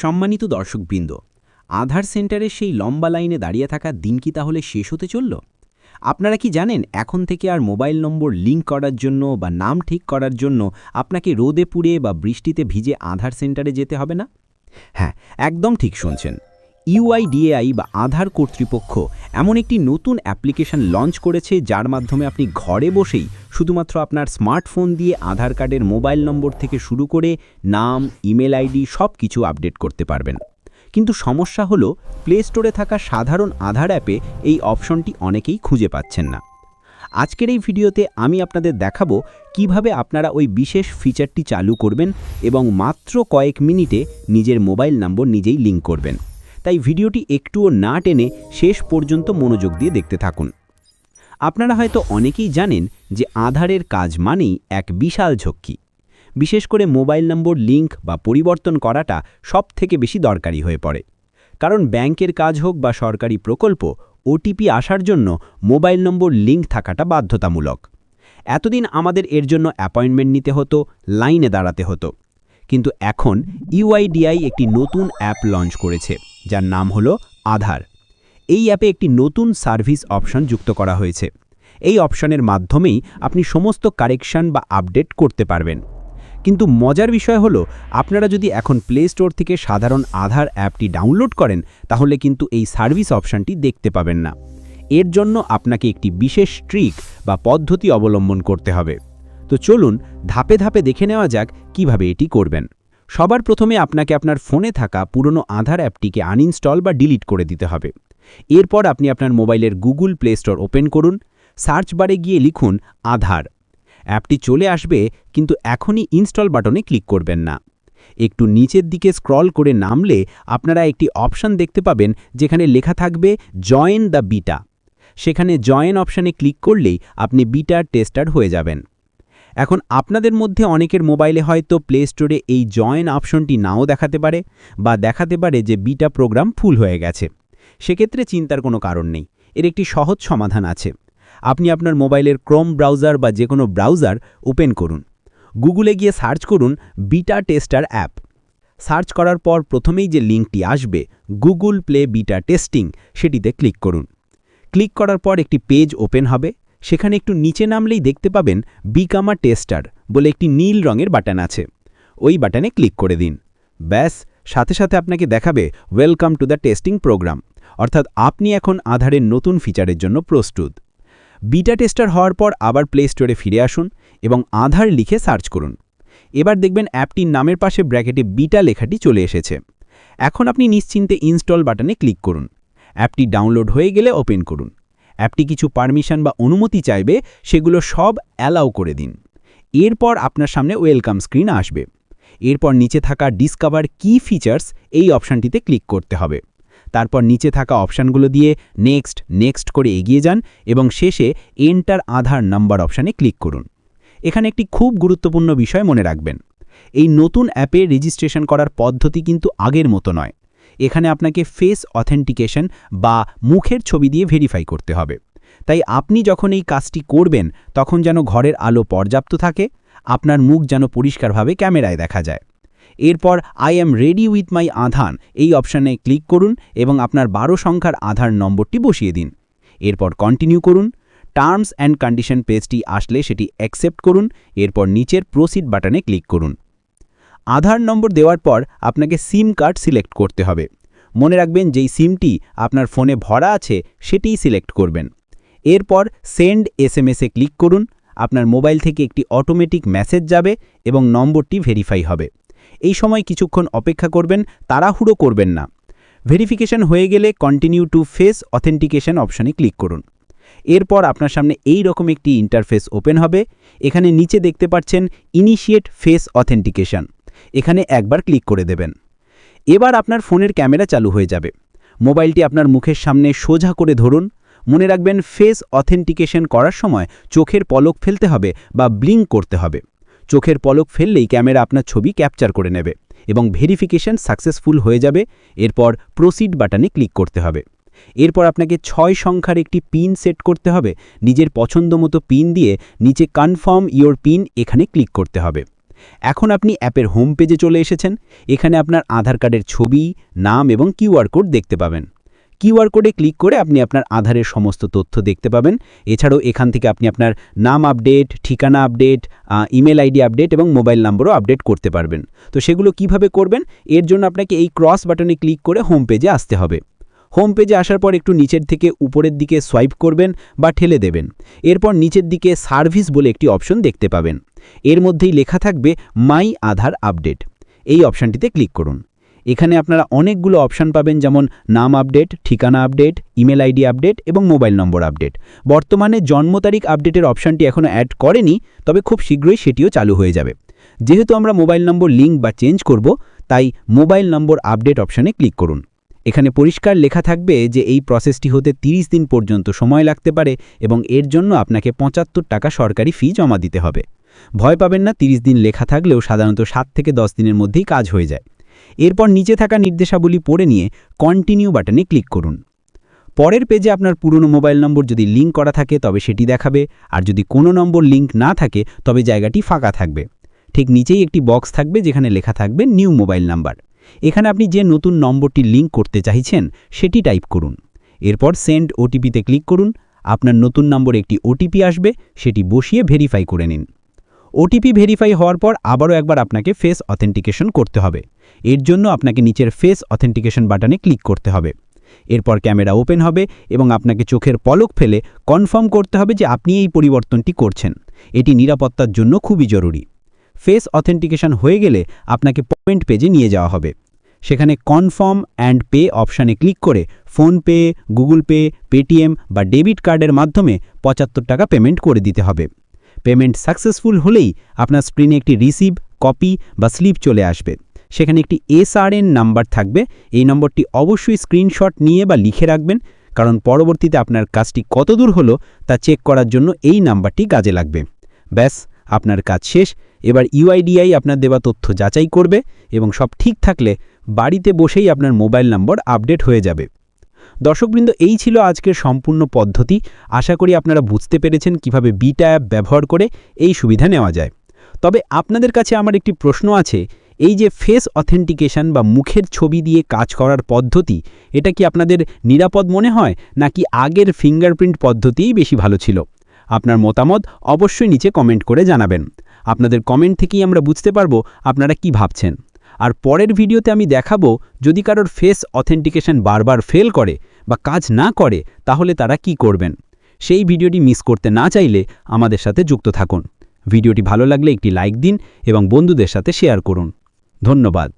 সম্মানিত দর্শকবৃন্দ, আধার সেন্টারে সেই লম্বা লাইনে দাঁড়িয়ে থাকা দিন কি তাহলে শেষ হতে চলল? আপনারা কি জানেন এখন থেকে আর মোবাইল নম্বর লিঙ্ক করার জন্য বা নাম ঠিক করার জন্য আপনাকে রোদে পুড়ে বা বৃষ্টিতে ভিজে আধার সেন্টারে যেতে হবে না? হ্যাঁ একদম ঠিক শুনছেন। ইউআইডিএআই বা আধার কর্তৃপক্ষ এমন একটি নতুন অ্যাপ্লিকেশন লঞ্চ করেছে যার মাধ্যমে আপনি ঘরে বসেই শুধুমাত্র আপনার স্মার্টফোন দিয়ে আধার কার্ডের মোবাইল নম্বর থেকে শুরু করে নাম, ইমেল আইডি সব কিছু আপডেট করতে পারবেন। কিন্তু সমস্যা হলো, প্লে স্টোরে থাকা সাধারণ আধার অ্যাপে এই অপশনটি অনেকেই খুঁজে পাচ্ছেন না। আজকের এই ভিডিওতে আমি আপনাদের দেখাবো কীভাবে আপনারা ওই বিশেষ ফিচারটি চালু করবেন এবং মাত্র কয়েক মিনিটে নিজের মোবাইল নম্বর নিজেই লিঙ্ক করবেন। তাই ভিডিওটি একটুও না টেনে শেষ পর্যন্ত মনোযোগ দিয়ে দেখতে থাকুন। আপনারা হয়তো অনেকেই জানেন যে আধারের কাজ মানেই এক বিশাল ঝক্কি। বিশেষ করে মোবাইল নম্বর লিঙ্ক বা পরিবর্তন করাটা সব থেকে বেশি দরকারি হয়ে পড়ে। কারণ ব্যাংকের কাজ হোক বা সরকারি প্রকল্প, ওটিপি আসার জন্য মোবাইল নম্বর লিঙ্ক থাকাটা বাধ্যতামূলক। এতদিন আমাদের এর জন্য অ্যাপয়েন্টমেন্ট নিতে হতো, লাইনে দাঁড়াতে হতো। কিন্তু এখন ইউআইডিআই একটি নতুন অ্যাপ লঞ্চ করেছে। যার নাম হলো আধার। এই অ্যাপে একটি নতুন সার্ভিস অপশন যুক্ত করা হয়েছে। এই অপশনের মাধ্যমেই আপনি সমস্ত কারেকশন বা আপডেট করতে পারবেন। কিন্তু মজার বিষয় হলো, আপনারা যদি এখন প্লে স্টোর থেকে সাধারণ আধার অ্যাপটি ডাউনলোড করেন, তাহলে কিন্তু এই সার্ভিস অপশনটি দেখতে পাবেন না। এর জন্য আপনাকে একটি বিশেষ ট্রিক বা পদ্ধতি অবলম্বন করতে হবে। তো চলুন, ধাপে ধাপে দেখে নেওয়া যাক কীভাবে এটি করবেন। সবার প্রথমে আপনাকে আপনার ফোনে থাকা পুরনো আধার অ্যাপটিকে আনইনস্টল বা ডিলিট করে দিতে হবে। এরপর আপনি আপনার মোবাইলের গুগল প্লে স্টোর ওপেন করুন, সার্চ বারে গিয়ে লিখুন আধার। অ্যাপটি চলে আসবে, কিন্তু এখনই ইনস্টল বাটনে ক্লিক করবেন না। একটু নিচের দিকে স্ক্রল করে নামলে আপনারা একটি অপশান দেখতে পাবেন, যেখানে লেখা থাকবে জয়েন দ্য বিটা সেখানে জয়েন অপশানে ক্লিক করলেই আপনি বিটার টেস্টার হয়ে যাবেন। এখন আপনাদের মধ্যে অনেকের মোবাইলে হয়তো প্লে স্টোরে এই জয়েন অপশনটি নাও দেখাতে পারে বা দেখাতে পারে যে বিটা প্রোগ্রাম ফুল হয়ে গেছে। সেক্ষেত্রে চিন্তার কোনো কারণ নেই, এর একটি সহজ সমাধান আছে। আপনি আপনার মোবাইলের ক্রোম ব্রাউজার বা যে কোনো ব্রাউজার ওপেন করুন। গুগলে গিয়ে সার্চ করুন বিটা টেস্টার অ্যাপ সার্চ করার পর প্রথমেই যে লিঙ্কটি আসবে গুগল প্লে বিটা টেস্টিং সেটিতে ক্লিক করুন। ক্লিক করার পর একটি পেজ ওপেন হবে। সেখানে একটু নিচে নামলেই দেখতে পাবেন বিকামা টেস্টার বলে একটি নীল রঙের বাটন আছে। ওই বাটনে ক্লিক করে দিন। ব্যাস, সাথে সাথে আপনাকে দেখাবে welcome to the testing program. অর্থাৎ আপনি এখন আধারের নতুন ফিচারের জন্য প্রস্তুত। বিটা টেস্টার হওয়ার পর আবার প্লে স্টোরে ফিরে আসুন এবং আধার লিখে সার্চ করুন। এবার দেখবেন অ্যাপটির নামের পাশে ব্র্যাকেটে বিটা লেখাটি চলে এসেছে। এখন আপনি নিশ্চিন্তে ইনস্টল বাটনে ক্লিক করুন। অ্যাপটি ডাউনলোড হয়ে গেলে ওপেন করুন। অ্যাপটি কিছু পারমিশন বা অনুমতি চাইবে, সেগুলো সব অ্যালাউ করে দিন। এরপর আপনার সামনে ওয়েলকাম স্ক্রিন আসবে। এরপর নিচে থাকা ডিসকভার কি ফিচার্স এই অপশানটিতে ক্লিক করতে হবে। তারপর নিচে থাকা অপশানগুলো দিয়ে নেক্সট নেক্সট করে এগিয়ে যান এবং শেষে এন্টার আধার নাম্বার অপশানে ক্লিক করুন। এখানে একটি খুব গুরুত্বপূর্ণ বিষয় মনে রাখবেন। এই নতুন অ্যাপে রেজিস্ট্রেশন করার পদ্ধতি কিন্তু আগের মতো নয়। এখানে আপনাকে ফেস অথেন্টিকেশন বা মুখের ছবি দিয়ে ভেরিফাই করতে হবে। তাই আপনি যখন এই কাজটি করবেন, তখন যেন ঘরের আলো পর্যাপ্ত থাকে, আপনার মুখ যেন পরিষ্কারভাবে ক্যামেরায় দেখা যায়। এরপর I am ready with my Aadhaar এই অপশানে ক্লিক করুন এবং আপনার বারো সংখ্যার আধার নম্বরটি বসিয়ে দিন। এরপর কন্টিনিউ করুন। টার্মস অ্যান্ড কন্ডিশন পেজটি আসলে সেটি অ্যাকসেপ্ট করুন। এরপর নিচের প্রসিড বাটনে ক্লিক করুন। আধার নম্বর দেওয়ার পর আপনাকে সিম কার্ড সিলেক্ট করতে হবে। মনে রাখবেন যেই সিমটি আপনার ফোনে ভরা আছে, সেটিই সিলেক্ট করবেন। এরপর সেন্ড এস এম এসে ক্লিক করুন, আপনার মোবাইল থেকে একটি অটোমেটিক মেসেজ যাবে এবং নম্বরটি ভেরিফাই হবে। এই সময় কিছুক্ষণ অপেক্ষা করবেন, তাড়াহুড়ো করবেন না। ভেরিফিকেশন হয়ে গেলে কন্টিনিউ টু ফেস অথেন্টিকেশন অপশানে ক্লিক করুন। এরপর আপনার সামনে এই রকম একটি ইন্টারফেস ওপেন হবে। এখানে নিচে দেখতে পাচ্ছেন ইনিশিয়েট ফেস অথেন্টিকেশন এখানে একবার ক্লিক করে দেবেন। এবার আপনার ফোনের ক্যামেরা চালু হয়ে যাবে। মোবাইলটি আপনার মুখের সামনে সোজা করে ধরুন। মনে রাখবেন ফেস অথেন্টিকেশন করার সময় চোখের পলক ফেলতে হবে বা ব্লিঙ্ক করতে হবে। চোখের পলক ফেললেই ক্যামেরা আপনার ছবি ক্যাপচার করে নেবে এবং ভেরিফিকেশন সাকসেসফুল হয়ে যাবে। এরপর প্রসিড বাটনে ক্লিক করতে হবে। এরপর আপনাকে ছয় সংখ্যার একটি পিন সেট করতে হবে। নিজের পছন্দ মতো পিন দিয়ে নিচে কনফার্ম ইয়োর পিন এখানে ক্লিক করতে হবে। এখন আপনি অ্যাপের হোম পেজে চলে এসেছেন। এখানে আপনার আধার কার্ডের ছবি, নাম এবং কিউআর কোড দেখতে পাবেন। কিউআর কোডে ক্লিক করে আপনি আপনার আধারের সমস্ত তথ্য দেখতে পাবেন। এছাড়াও এখান থেকে আপনি আপনার নাম আপডেট, ঠিকানা আপডেট ইমেল আইডি আপডেট এবং মোবাইল নম্বরও আপডেট করতে পারবেন। তো সেগুলো কীভাবে করবেন? এর জন্য আপনাকে এই ক্রস বাটনে ক্লিক করে হোম পেজে আসতে হবে। হোম পেজে আসার পর একটু নিচের থেকে উপরের দিকে সোয়াইপ করবেন বা ঠেলে দেবেন। এরপর নিচের দিকে সার্ভিস বলে একটি অপশন দেখতে পাবেন। এর মধ্যেই লেখা থাকবে মাই আধার আপডেট। এই অপশানটিতে ক্লিক করুন। এখানে আপনারা অনেকগুলো অপশান পাবেন যেমন নাম আপডেট, ঠিকানা আপডেট, ইমেল আইডি আপডেট এবং মোবাইল নম্বর আপডেট। বর্তমানে জন্ম তারিখ আপডেটের অপশানটি এখনও অ্যাড করেনি, তবে খুব শীঘ্রই সেটিও চালু হয়ে যাবে। যেহেতু আমরা মোবাইল নম্বর লিঙ্ক বা চেঞ্জ করব, তাই মোবাইল নম্বর আপডেট অপশানে ক্লিক করুন। এখানে পরিষ্কার লেখা থাকবে যে এই প্রসেসটি হতে ৩০ দিন পর্যন্ত সময় লাগতে পারে এবং এর জন্য আপনাকে পঁচাত্তর টাকা সরকারি ফি জমা দিতে হবে। ভয় পাবেন না ৩০ দিন লেখা থাকলেও সাধারণত সাত থেকে দশ দিনের মধ্যেই কাজ হয়ে যায়। এরপর নিচে থাকা নির্দেশাবলী পড়ে নিয়ে কন্টিনিউ বাটনে ক্লিক করুন। পরের পেজে আপনার পুরনো মোবাইল নম্বর যদি লিঙ্ক করা থাকে, তবে সেটি দেখাবে। আর যদি কোনো নম্বর লিঙ্ক না থাকে, তবে জায়গাটি ফাঁকা থাকবে। ঠিক নিচেই একটি বক্স থাকবে যেখানে লেখা থাকবে নিউ মোবাইল নাম্বার এখানে আপনি যে নতুন নম্বরটি লিঙ্ক করতে চাইছেন, সেটি টাইপ করুন। এরপর সেন্ড ওটিপিতে ক্লিক করুন। আপনার নতুন নম্বরে একটি ওটিপি আসবে, সেটি বসিয়ে ভেরিফাই করে নিন। ওটিপি ভেরিফাই হওয়ার পর আবারও একবার আপনাকে ফেস অথেন্টিকেশন করতে হবে। এর জন্য আপনাকে নিচের ফেস অথেন্টিকেশন বাটনে ক্লিক করতে হবে। এরপর ক্যামেরা ওপেন হবে এবং আপনাকে চোখের পলক ফেলে কনফার্ম করতে হবে যে আপনি এই পরিবর্তনটি করছেন। এটি নিরাপত্তার জন্য খুবই জরুরি। ফেস অথেন্টিকেশন হয়ে গেলে আপনাকে পেমেন্ট পেজে নিয়ে যাওয়া হবে। সেখানে কনফার্ম অ্যান্ড পে অপশানে ক্লিক করে ফোনপে, গুগল পে, পেটিএম বা ডেবিট কার্ডের মাধ্যমে পঁচাত্তর টাকা পেমেন্ট করে দিতে হবে। পেমেন্ট সাকসেসফুল হলেই আপনার স্ক্রিনে একটি রিসিভ, কপি বা স্লিপ চলে আসবে। সেখানে একটি এসআরএন নাম্বার থাকবে। এই নম্বরটি অবশ্যই স্ক্রিনশট নিয়ে বা লিখে রাখবেন, কারণ পরবর্তীতে আপনার কাজটি কতদূর হলো তা চেক করার জন্য এই নাম্বারটি কাজে লাগবে। ব্যাস, আপনার কাজ শেষ। এবার ইউআইডিআই আপনার দেওয়া তথ্য যাচাই করবে এবং সব ঠিক থাকলে বাড়িতে বসেই আপনার মোবাইল নম্বর আপডেট হয়ে যাবে। দর্শকবৃন্দ, এই ছিল আজকের সম্পূর্ণ পদ্ধতি। আশা করি আপনারা বুঝতে পেরেছেন কীভাবে বিটা অ্যাপ ব্যবহার করে এই সুবিধা নেওয়া যায়। তবে আপনাদের কাছে আমার একটি প্রশ্ন আছে, এই যে ফেস অথেন্টিকেশন বা মুখের ছবি দিয়ে কাজ করার পদ্ধতি, এটা কি আপনাদের নিরাপদ মনে হয় নাকি আগের ফিঙ্গারপ্রিন্ট পদ্ধতিই বেশি ভালো ছিল? আপনার মতামত অবশ্যই নিচে কমেন্ট করে জানাবেন। আপনাদের কমেন্ট থেকেই আমরা বুঝতে পারব আপনারা কি ভাবছেন। আর পরের ভিডিওতে আমি দেখাবো যদি কারোর ফেস অথেন্টিকেশন বারবার ফেল করে বা কাজ না করে, তাহলে তারা কি করবেন? সেই ভিডিওটি মিস করতে না চাইলে আমাদের সাথে যুক্ত থাকুন। ভিডিওটি ভালো লাগলে একটি লাইক দিন এবং বন্ধুদের সাথে শেয়ার করুন। ধন্যবাদ।